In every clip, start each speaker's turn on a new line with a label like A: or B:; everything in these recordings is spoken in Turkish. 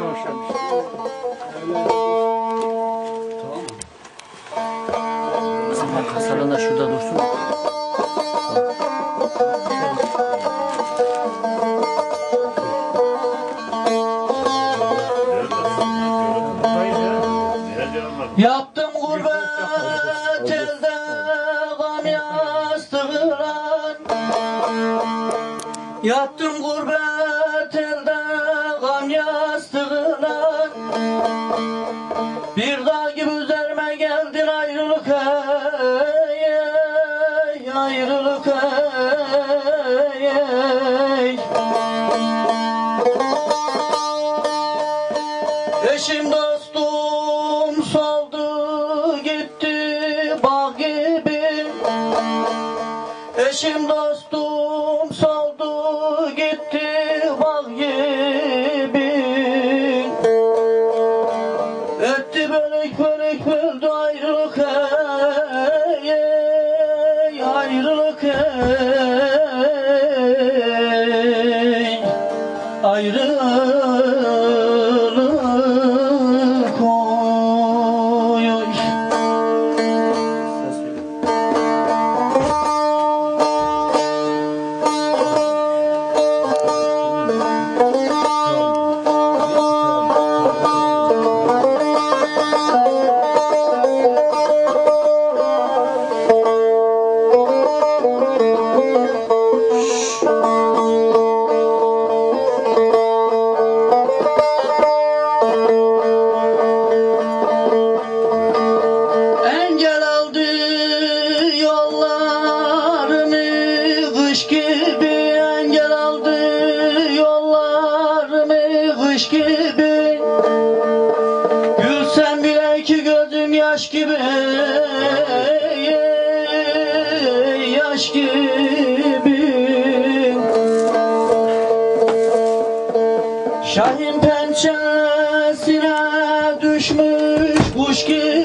A: hoşlanmış. Tamam mı? Bizim kasalar şurada dursun.
B: Yaptım gurbet elde gam yastıran Yaptım gurbet elden ayrılık ey, ey. Eşim dostum soldu gitti bağ gibi Eşim dostum soldu gitti bağ gibi Etti bölük bölük böldü ayrılık ey, yaş gibi Yaş gibi. Şahin pençesine düşmüş kuş gibi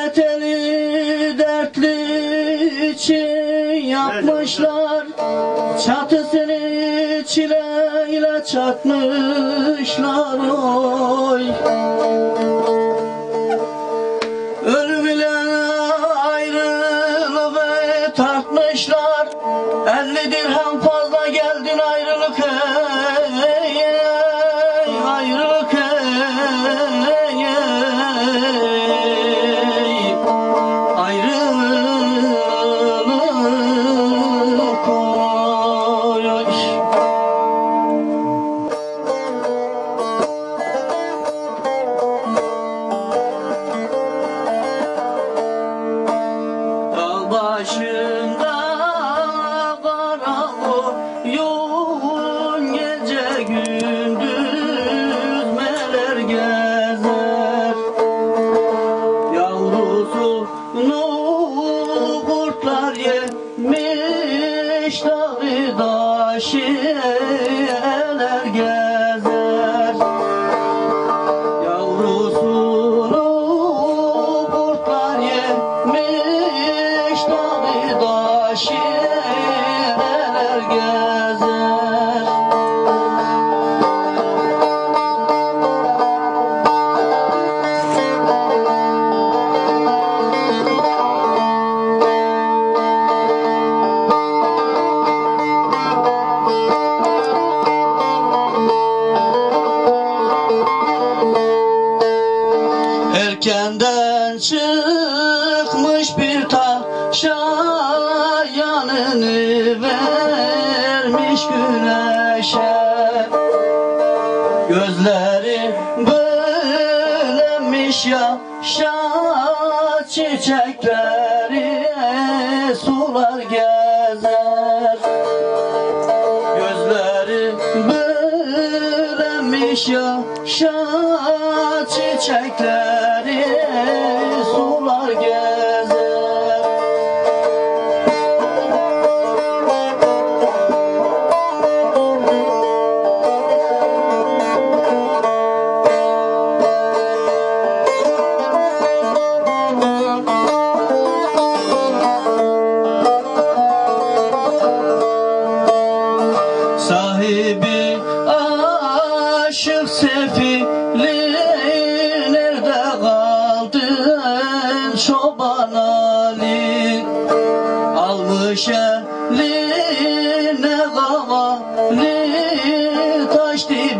B: Gurbet eli dertli için yapmışlar. Çatısını çileyle çatmışlar oy. Ölüm ile ayrılığı tartmışlar. Elli dirhem yemiş dağı güneşe Gözleri bölenmiş yaşa Çiçekleri sular gezer. Gözleri bölenmiş yaşa
A: Dois